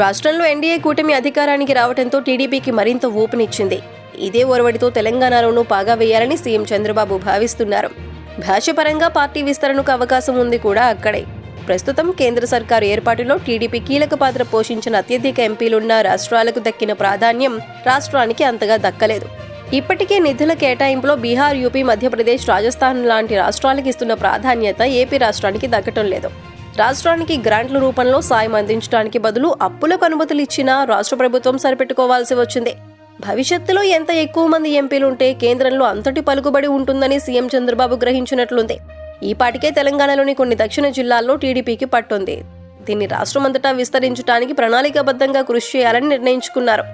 రాష్ట్రంలో ఎన్డీఏ కూటమి అధికారానికి రావడంతో టీడీపీకి మరింత ఊపునిచ్చింది. ఇదే ఒరవడితో తెలంగాణలోనూ పాగా వేయాలని సీఎం చంద్రబాబు భావిస్తున్నారు. భాషపరంగా పార్టీ విస్తరణకు అవకాశం ఉంది కూడా అక్కడే. ప్రస్తుతం కేంద్ర సర్కారు ఏర్పాటులో టీడీపీ కీలక పాత్ర పోషించిన అత్యధిక ఎంపీలున్న రాష్ట్రాలకు దక్కిన ప్రాధాన్యం రాష్ట్రానికి అంతగా దక్కలేదు. ఇప్పటికే నిధుల కేటాయింపులో బీహార్ యూపీ మధ్యప్రదేశ్ రాజస్థాన్ లాంటి రాష్ట్రాలకు ఇస్తున్న ప్రాధాన్యత ఏపీ రాష్ట్రానికి దక్కటం లేదు. రాష్ట్రానికి గ్రాంట్ల రూపంలో సాయం అందించడానికి బదులు అప్పులకు అనుమతులు ఇచ్చినా రాష్ట్ర ప్రభుత్వం సరిపెట్టుకోవాల్సి వచ్చింది. భవిష్యత్తులో ఎంత ఎక్కువ మంది ఎంపీలుంటే కేంద్రంలో అంతటి పలుకుబడి ఉంటుందని సీఎం చంద్రబాబు గ్రహించినట్లుంది. ఈ పాటికే తెలంగాణలోని కొన్ని దక్షిణ జిల్లాల్లో టీడీపీకి పట్టుంది. దీన్ని రాష్ట్రమంతటా విస్తరించడానికి ప్రణాళికాబద్ధంగా కృషి చేయాలని నిర్ణయించుకున్నారు.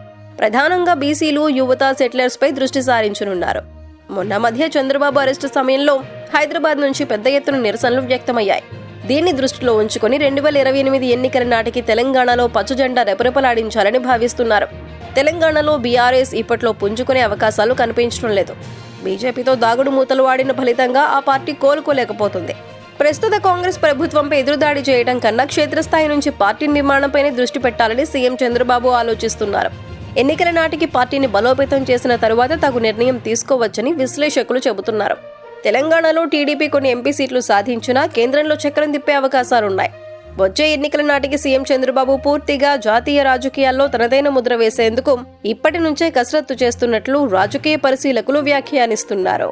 ప్రధానంగా బీసీలు యువత సెటిలర్స్ పై దృష్టి సారించనున్నారు. మొన్న మధ్య చంద్రబాబు అరెస్టు సమయంలో హైదరాబాద్ నుంచి పెద్ద ఎత్తున నిరసనలు వ్యక్తమయ్యాయి. దీన్ని దృష్టిలో ఉంచుకొని రెండు వేల ఇరవై ఎనిమిది ఎన్నికల నాటికి తెలంగాణలో పచ్చజెండా రెపరెపలాడించాలని భావిస్తున్నారు. తెలంగాణలో బీఆర్ఎస్ ఇప్పట్లో పుంజుకునే అవకాశాలు కనిపించడం లేదు. బీజేపీతో దాగుడు మూతలు వాడిన ఫలితంగా ఆ పార్టీ కోలుకోలేకపోతుంది. ప్రస్తుత కాంగ్రెస్ ప్రభుత్వంపై ఎదురుదాడి చేయడం కన్నా క్షేత్రస్థాయి నుంచి పార్టీ నిర్మాణంపైనే దృష్టి పెట్టాలని సీఎం చంద్రబాబు ఆలోచిస్తున్నారు. ఎన్నికల నాటికి పార్టీని బలోపేతం చేసిన తరువాత తగు నిర్ణయం తీసుకోవచ్చని విశ్లేషకులు చెబుతున్నారు. తెలంగాణలో టీడీపీ కొన్ని ఎంపీ సీట్లు సాధించినా కేంద్రంలో చక్రం తిప్పే అవకాశాలున్నాయి. వచ్చే ఎన్నికల నాటికి సీఎం చంద్రబాబు పూర్తిగా జాతీయ రాజకీయాల్లో తనదైన ముద్ర వేసేందుకు ఇప్పటి నుంచే కసరత్తు చేస్తున్నట్లు రాజకీయ పరిశీలకులు వ్యాఖ్యానిస్తున్నారు.